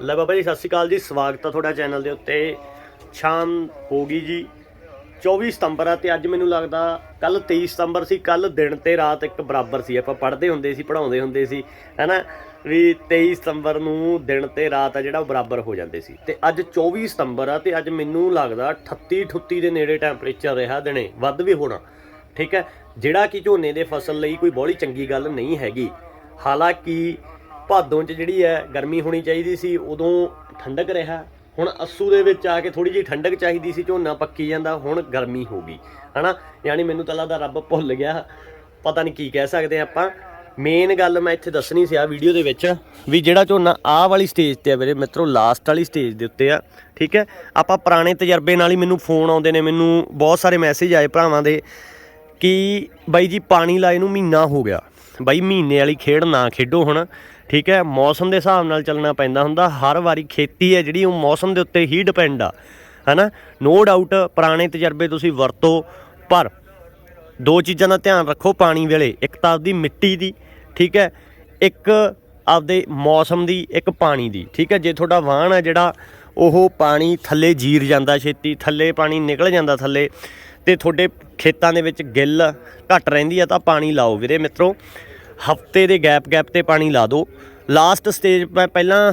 ਲੈ ਬਾਬਾ ਜੀ, ਸਤਿ ਸ਼੍ਰੀ ਅਕਾਲ ਜੀ। ਸਵਾਗਤ ਆ ਤੁਹਾਡਾ ਚੈਨਲ ਦੇ ਉੱਤੇ। ਸ਼ਾਮ ਹੋ ਗਈ ਜੀ 24 ਸਤੰਬਰ ਆ ਤੇ ਅੱਜ ਮੈਨੂੰ ਲੱਗਦਾ ਕੱਲ 23 ਸਤੰਬਰ ਸੀ, ਕੱਲ ਦਿਨ ਤੇ ਰਾਤ ਇੱਕ ਬਰਾਬਰ ਸੀ। ਆਪਾਂ ਪੜ੍ਹਦੇ ਹੁੰਦੇ ਸੀ, ਪੜ੍ਹਾਉਂਦੇ ਹੁੰਦੇ ਸੀ, ਹੈਨਾ? ਵੀ 23 ਸਤੰਬਰ ਨੂੰ ਦਿਨ ਤੇ ਰਾਤ ਆ ਜਿਹੜਾ ਉਹ ਬਰਾਬਰ ਹੋ ਜਾਂਦੇ ਸੀ। ਤੇ ਅੱਜ 24 ਸਤੰਬਰ ਆ ਤੇ ਅੱਜ ਮੈਨੂੰ ਲੱਗਦਾ 38 38 ਦੇ ਨੇੜੇ ਟੈਂਪਰੇਚਰ ਰਿਹਾ ਦਿਨੇ, ਵੱਧ ਵੀ ਹੋਣਾ, ਠੀਕ ਹੈ? ਜਿਹੜਾ ਕਿ ਝੋਨੇ ਦੇ ਫਸਲ ਲਈ ਕੋਈ ਬਹੁਤੀ ਚੰਗੀ ਗੱਲ ਨਹੀਂ ਹੈਗੀ। ਹਾਲਾਂਕਿ ਭਾਦੋਂ 'ਚ ਜਿਹੜੀ ਹੈ ਗਰਮੀ ਹੋਣੀ ਚਾਹੀਦੀ ਸੀ, ਉਦੋਂ ਠੰਡਕ ਰਿਹਾ। ਹੁਣ ਅੱਸੂ ਦੇ ਵਿੱਚ ਆ ਕੇ ਥੋੜੀ ਜਿਹੀ ਠੰਡਕ ਚਾਹੀਦੀ ਸੀ, ਝੋਨਾ ਪੱਕੀ ਜਾਂਦਾ, ਹੁਣ ਗਰਮੀ ਹੋ ਗਈ। ਹਨਾ? ਯਾਨੀ ਮੈਨੂੰ ਤਾਂ ਲੱਗਦਾ ਰੱਬ ਭੁੱਲ ਗਿਆ। ਪਤਾ ਨਹੀਂ ਕੀ ਕਹਿ ਸਕਦੇ ਆਪਾਂ। ਮੇਨ ਗੱਲ ਮੈਂ ਇੱਥੇ ਦੱਸਣੀ ਸੀ ਆ ਵੀਡੀਓ ਦੇ ਵਿੱਚ, ਵੀ ਜਿਹੜਾ ਝੋਨਾ ਆਹ ਵਾਲੀ ਸਟੇਜ ਤੇ ਆ ਵੀਰੇ, ਮਿੱਤਰੋ ਲਾਸਟ ਵਾਲੀ ਸਟੇਜ ਦੇ ਉੱਤੇ ਆ, ਠੀਕ ਹੈ? ਆਪਾਂ ਪੁਰਾਣੇ ਤਜਰਬੇ ਨਾਲ ਹੀ ਮੈਨੂੰ ਫੋਨ ਆਉਂਦੇ ਨੇ, ਮੈਨੂੰ ਬਹੁਤ ਸਾਰੇ ਮੈਸੇਜ ਆਏ ਭਰਾਵਾਂ ਦੇ, ਕਿ ਬਾਈ ਜੀ ਪਾਣੀ ਲਾਏ ਨੂੰ ਮਹੀਨਾ ਹੋ ਗਿਆ। ਬਾਈ ਮਹੀਨੇ ਵਾਲੀ ਖੇਡ ਨਾ ਖੇਡੋ ਹੁਣ। ਠੀਕ ਹੈ, ਮੌਸਮ ਦੇ ਹਿਸਾਬ ਨਾਲ ਚੱਲਣਾ ਪੈਂਦਾ ਹੁੰਦਾ। ਹਰ ਵਾਰੀ ਖੇਤੀ ਹੈ ਜਿਹੜੀ, ਉਹ ਮੌਸਮ ਦੇ ਉੱਤੇ ਹੀ ਡਿਪੈਂਡ ਆ। ਹਨਾ? ਨੋ ਡਾਊਟ ਪੁਰਾਣੇ ਤਜਰਬੇ ਤੁਸੀਂ ਵਰਤੋ, ਪਰ ਦੋ ਚੀਜ਼ਾਂ ਦਾ ਧਿਆਨ ਰੱਖੋ ਪਾਣੀ ਵੇਲੇ। ਇੱਕ ਤਾਂ ਆਪਦੀ ਮਿੱਟੀ ਦੀ, ਠੀਕ ਹੈ? ਇੱਕ ਆਪਦੇ ਮੌਸਮ ਦੀ, ਇੱਕ ਪਾਣੀ ਦੀ, ਠੀਕ ਹੈ? ਜੇ ਤੁਹਾਡਾ ਵਾਹਣ ਹੈ ਜਿਹੜਾ, ਉਹ ਪਾਣੀ ਥੱਲੇ ਜੀਰ ਜਾਂਦਾ ਛੇਤੀ, ਥੱਲੇ ਪਾਣੀ ਨਿਕਲ ਜਾਂਦਾ ਥੱਲੇ, ਤੇ ਤੁਹਾਡੇ ਖੇਤਾਂ ਦੇ ਵਿੱਚ ਗਿੱਲ ਘੱਟ ਰਹਿੰਦੀ ਆ, ਤਾਂ ਪਾਣੀ ਲਾਓ ਵੀਰੇ ਮਿੱਤਰੋ। ਹਫ਼ਤੇ ਦੇ ਗੈਪ ਗੈਪ ਤੇ ਪਾਣੀ ਲਾ ਦਿਓ ਲਾਸਟ ਸਟੇਜ ਮੈਂ ਪਹਿਲਾਂ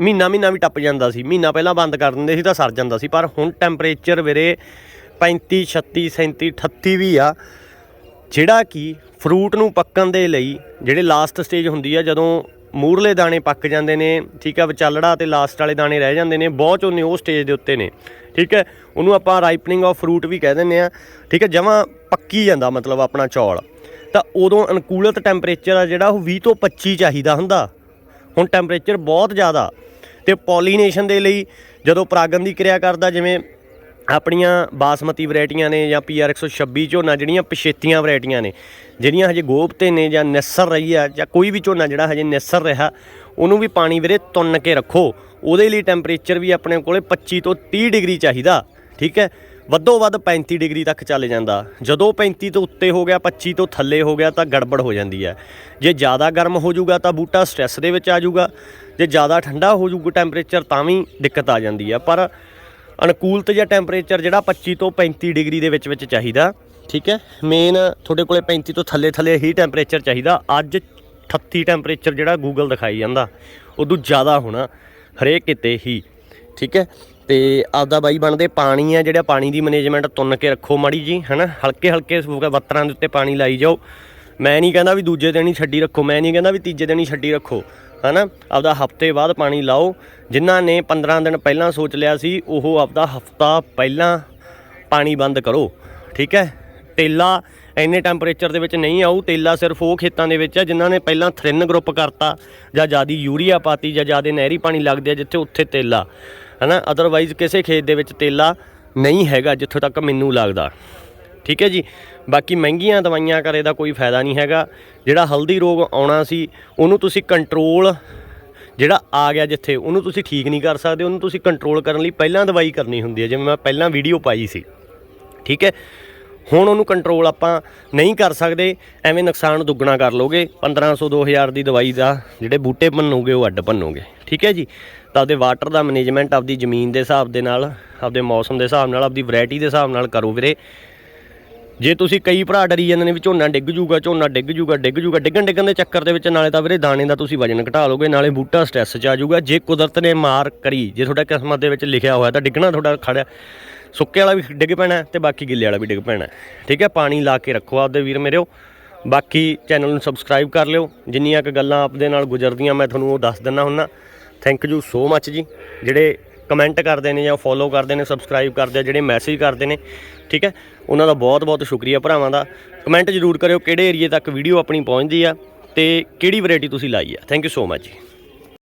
ਮਹੀਨਾ ਮਹੀਨਾ ਵੀ ਟੱਪ ਜਾਂਦਾ ਸੀ। ਮਹੀਨਾ ਪਹਿਲਾਂ ਬੰਦ ਕਰ ਦਿੰਦੇ ਸੀ ਤਾਂ ਸਰ ਜਾਂਦਾ ਸੀ। ਪਰ ਹੁਣ ਟੈਂਪਰੇਚਰ ਵੀਰੇ 35 36 37 38 ਵੀ ਆ। ਜਿਹੜਾ ਕਿ ਫਰੂਟ ਨੂੰ ਪੱਕਣ ਦੇ ਲਈ ਜਿਹੜੇ ਲਾਸਟ ਸਟੇਜ ਹੁੰਦੀ ਆ, ਜਦੋਂ ਮੂਰਲੇ ਦਾਣੇ ਪੱਕ ਜਾਂਦੇ ਨੇ, ਠੀਕ ਹੈ ਵਿਚਾਲੜਾ ਤੇ ਲਾਸਟ ਵਾਲੇ ਦਾਣੇ ਰਹਿ ਜਾਂਦੇ ਨੇ, ਬਹੁਤ ਉਹਨੇ ਉਹ ਸਟੇਜ ਦੇ ਉੱਤੇ ਨੇ। ਠੀਕ ਹੈ? ਉਹਨੂੰ ਆਪਾਂ ਰਾਈਪਨਿੰਗ ਆਫ ਫਰੂਟ ਵੀ ਕਹਿ ਦਿੰਦੇ ਆ। ਠੀਕ ਹੈ? ਜਮਾਂ ਪੱਕੀ ਜਾਂਦਾ ਮਤਲਬ ਆਪਣਾ ਚੌਲ। ਤਾਂ ਉਦੋਂ ਅਨੁਕੂਲਤ ਟੈਂਪਰੇਚਰ ਆ ਜਿਹੜਾ ਉਹ 20 ਤੋਂ 25 ਚਾਹੀਦਾ ਹੁੰਦਾ। ਹੁਣ ਟੈਂਪਰੇਚਰ ਬਹੁਤ ਜ਼ਿਆਦਾ। ਤੇ ਪੋਲੀਨੇਸ਼ਨ ਦੇ ਲਈ ਜਦੋਂ ਪਰਾਗਣ ਦੀ ਕਿਰਿਆ ਕਰਦਾ, ਜਿਵੇਂ ਆਪਣੀਆਂ ਬਾਸਮਤੀ ਵੈਰਾਈਟੀਆਂ ਨੇ ਜਾਂ ਪੀਆਰ 126 ਝੋਨਾ, ਜਿਹੜੀਆਂ ਪਛੇਤੀਆਂ ਵੈਰਾਈਟੀਆਂ ਨੇ, ਜਿਹੜੀਆਂ ਹਜੇ ਗੋਭਤੇ ਨੇ ਜਾਂ ਨਿਸਰ ਰਹੀ ਆ, ਜਾਂ ਕੋਈ ਵੀ ਝੋਨਾ ਜਿਹੜਾ ਹਜੇ ਨਿਸਰ ਰਿਹਾ, ਉਹਨੂੰ ਵੀ ਪਾਣੀ ਵੀਰੇ ਤੁੰਨ ਕੇ ਰੱਖੋ। ਉਹਦੇ ਲਈ ਟੈਂਪਰੇਚਰ ਵੀ ਆਪਣੇ ਕੋਲੇ 25 ਤੋਂ 30 ਡਿਗਰੀ ਚਾਹੀਦਾ, ਠੀਕ ਹੈ? ਵੱਧੋ ਵੱਧ 35 ਡਿਗਰੀ ਤੱਕ ਚੱਲ ਜਾਂਦਾ। ਜਦੋਂ 35 ਤੋਂ ਉੱਤੇ ਹੋ ਗਿਆ 25 ਤੋਂ ਥੱਲੇ ਹੋ ਗਿਆ ਤਾਂ ਗੜਬੜ ਹੋ ਜਾਂਦੀ ਹੈ। ਜੇ ਜ਼ਿਆਦਾ ਗਰਮ ਹੋ ਜਾਊਗਾ ਤਾਂ ਬੂਟਾ ਸਟ੍ਰੈਸ ਦੇ ਵਿੱਚ ਆ ਜਾਊਗਾ। ਜੇ ਜ਼ਿਆਦਾ ਠੰਡਾ ਹੋ ਜਾਊਗਾ ਟੈਂਪਰੇਚਰ ਤਾਂ ਵੀ ਦਿੱਕਤ ਆ ਜਾਂਦੀ ਹੈ। ਪਰ ਅਨੁਕੂਲਤ ਜਾਂ ਟੈਂਪਰੇਚਰ ਜਿਹੜਾ 25 ਤੋਂ 35 ਡਿਗਰੀ ਦੇ ਵਿੱਚ ਵਿੱਚ ਚਾਹੀਦਾ, ਠੀਕ ਹੈ? ਮੇਨ ਤੁਹਾਡੇ ਕੋਲੇ 35 ਤੋਂ ਥੱਲੇ ਥੱਲੇ ਹੀ ਟੈਂਪਰੇਚਰ ਚਾਹੀਦਾ। ਅੱਜ 38 ਟੈਂਪਰੇਚਰ ਜਿਹੜਾ ਗੂਗਲ ਦਿਖਾਈ ਜਾਂਦਾ, ਉਦੋਂ ਜ਼ਿਆਦਾ ਹੋਣਾ ਹਰੇਕ ਕਿਤੇ ਹੀ, ਠੀਕ ਹੈ? ਤੇ ਆਪਦਾ ਬਾਈ ਬਣਦੇ ਪਾਣੀ ਆ, ਜਿਹੜਾ ਪਾਣੀ ਦੀ ਮੈਨੇਜਮੈਂਟ ਤੁੰਨ ਕੇ ਰੱਖੋ ਮਾੜੀ ਜੀ, ਹਨਾ? ਹਲਕੇ ਹਲਕੇ ਬੱਤਰਾਂ ਦੇ ਉੱਤੇ ਪਾਣੀ ਲਾਈ ਜਾਓ। ਮੈਂ ਨਹੀਂ ਕਹਿੰਦਾ ਵੀ ਦੂਜੇ ਦਿਨ ਹੀ ਛੱਡੀ ਰੱਖੋ, ਮੈਂ ਨਹੀਂ ਕਹਿੰਦਾ ਵੀ ਤੀਜੇ ਦਿਨ ਹੀ ਛੱਡੀ ਰੱਖੋ, ਹਨਾ? ਆਪਦਾ ਹਫ਼ਤੇ ਬਾਅਦ ਪਾਣੀ ਲਾਓ। ਜਿਨ੍ਹਾਂ ਨੇ 15 ਦਿਨ ਪਹਿਲਾਂ ਸੋਚ ਲਿਆ ਸੀ, ਉਹ ਆਪਦਾ ਹਫਤਾ ਪਹਿਲਾਂ ਪਾਣੀ ਬੰਦ ਕਰੋ, ਠੀਕ ਹੈ? ਤੇਲਾ ਇੰਨੇ ਟੈਂਪਰੇਚਰ ਦੇ ਵਿੱਚ ਨਹੀਂ ਆਊ, ਤੇਲਾ ਸਿਰਫ ਉਹ ਖੇਤਾਂ ਦੇ ਵਿੱਚ ਹੈ ਜਿਨ੍ਹਾਂ ਨੇ ਪਹਿਲਾਂ ਥਰਿੰਨ ਗਰੁੱਪ ਕਰਤਾ, ਜਾਂ ਜਿਆਦੀ ਯੂਰੀਆ ਪਾਤੀ, ਜਾਂ ਜਿਆਦੇ ਨਹਿਰੀ ਪਾਣੀ ਲੱਗਦੇ ਆ ਜਿੱਥੇ ਉੱਥੇ ਤੇਲਾ। ਹਨਾ ਅਦਰਵਾਈਜ਼ ਕਿਸੇ ਖੇਤ ਦੇ ਵਿੱਚ ਤੇਲਾ ਨਹੀਂ ਹੈਗਾ ਜਿੱਥੋਂ ਤੱਕ ਮੈਨੂੰ ਲੱਗਦਾ। ਠੀਕ ਹੈ ਜੀ? ਬਾਕੀ ਮਹਿੰਗੀਆਂ ਦਵਾਈਆਂ ਕਰੇ ਦਾ ਕੋਈ ਫਾਇਦਾ ਨਹੀਂ ਹੈਗਾ। ਜਿਹੜਾ ਹਲਦੀ ਰੋਗ ਆਉਣਾ ਸੀ, ਉਹਨੂੰ ਤੁਸੀਂ ਕੰਟਰੋਲ ਜਿਹੜਾ ਆ ਗਿਆ ਜਿੱਥੇ, ਉਹਨੂੰ ਤੁਸੀਂ ਠੀਕ ਨਹੀਂ ਕਰ ਸਕਦੇ, ਉਹਨੂੰ ਤੁਸੀਂ ਕੰਟਰੋਲ ਕਰਨ ਲਈ ਪਹਿਲਾਂ ਦਵਾਈ ਕਰਨੀ ਹੁੰਦੀ ਹੈ, ਜਿਵੇਂ ਮੈਂ ਪਹਿਲਾਂ ਵੀਡੀਓ ਪਾਈ ਸੀ। ਠੀਕ ਹੈ? ਹੁਣ ਉਹਨੂੰ ਕੰਟਰੋਲ ਆਪਾਂ ਨਹੀਂ ਕਰ ਸਕਦੇ, ਐਵੇਂ ਨੁਕਸਾਨ ਦੁੱਗਣਾ ਕਰ ਲੋਗੇ 1500 2000 ਦੀ ਦਵਾਈ ਦਾ ਜਿਹੜੇ ਬੂਟੇ ਭੰਨੋਗੇ, ਉਹ ਅੱਡ ਭੰਨੋਗੇ, ਠੀਕ ਹੈ ਜੀ? ਤਾਂ ਆਪਦੇ ਵਾਟਰ ਦਾ ਮੈਨੇਜਮੈਂਟ ਆਪਦੀ ਜ਼ਮੀਨ ਦੇ ਹਿਸਾਬ ਦੇ ਨਾਲ, ਆਪਦੇ ਮੌਸਮ ਦੇ ਹਿਸਾਬ ਨਾਲ, ਆਪਦੀ ਵੈਰਾਈਟੀ ਦੇ ਹਿਸਾਬ ਨਾਲ ਕਰੋ ਵੀਰੇ। ਜੇ ਤੁਸੀਂ ਕਈ ਭਰਾ ਡਰੀ ਜਾਂਦੇ ਨੇ ਵੀ ਝੋਨਾ ਡਿੱਗ ਜੂਗਾ, ਝੋਨਾ ਡਿੱਗ ਜੂਗਾ ਡਿੱਗ ਜੂਗਾ, ਡਿੱਗਣ ਡਿੱਗਣ ਦੇ ਚੱਕਰ ਦੇ ਵਿੱਚ ਨਾਲੇ ਤਾਂ ਵੀਰੇ ਦਾਣੇ ਦਾ ਤੁਸੀਂ ਵਜਨ ਘਟਾ ਲੋਗੇ, ਨਾਲੇ ਬੂਟਾ ਸਟ੍ਰੈਸ 'ਚ ਆ ਜਾਊਗਾ। ਜੇ ਕੁਦਰਤ ਨੇ ਮਾਰ ਕਰੀ, ਜੇ ਤੁਹਾਡਾ ਕਿਸਮਤ ਦੇ ਵਿੱਚ ਲਿਖਿਆ ਹੋਇਆ ਤਾਂ ਡਿੱਗਣਾ ਤੁਹਾਡਾ ਖੜਿਆ। ਸੁੱਕੇ ਵਾਲਾ ਵੀ ਡਿੱਗ ਪੈਣਾ ਤੇ ਬਾਕੀ ਗਿੱਲੇ ਵਾਲਾ ਵੀ ਡਿੱਗ ਪੈਣਾ। ਠੀਕ ਹੈ, ਪਾਣੀ ਲਾ ਕੇ ਰੱਖੋ ਆਪਦੇ ਵੀਰ ਮੇਰਿਓ ਬਾਕੀ ਚੈਨਲ ਨੂੰ ਸਬਸਕ੍ਰਾਈਬ ਕਰ ਲਿਓ। ਜਿੰਨੀਆਂ ਕੁ ਗੱਲਾਂ ਆਪਦੇ ਨਾਲ ਗੁਜ਼ਰਦੀਆਂ, ਮੈਂ ਤੁਹਾਨੂੰ ਉਹ ਦੱਸ ਦਿੰਦਾ ਹੁੰਨਾ। ਥੈਂਕ ਯੂ ਸੋ ਮੱਚ ਜੀ। ਜਿਹੜੇ ਕਮੈਂਟ ਕਰਦੇ ਨੇ ਜਾਂ ਫੋਲੋ ਕਰਦੇ ਨੇ ਸਬਸਕ੍ਰਾਈਬ ਕਰਦੇ ਆ, ਜਿਹੜੇ ਮੈਸੇਜ ਕਰਦੇ ਨੇ, ਠੀਕ ਹੈ? ਉਹਨਾਂ ਦਾ ਬਹੁਤ ਬਹੁਤ ਸ਼ੁਕਰੀਆ ਭਰਾਵਾਂ ਦਾ। ਕਮੈਂਟ ਜ਼ਰੂਰ ਕਰਿਓ ਕਿਹੜੇ ਏਰੀਏ ਤੱਕ ਵੀਡੀਓ ਆਪਣੀ ਪਹੁੰਚਦੀ ਆ ਤੇ ਕਿਹੜੀ ਵੈਰਾਈਟੀ ਤੁਸੀਂ ਲਾਈ ਆ। ਥੈਂਕ ਯੂ ਸੋ ਮੱਚ ਜੀ।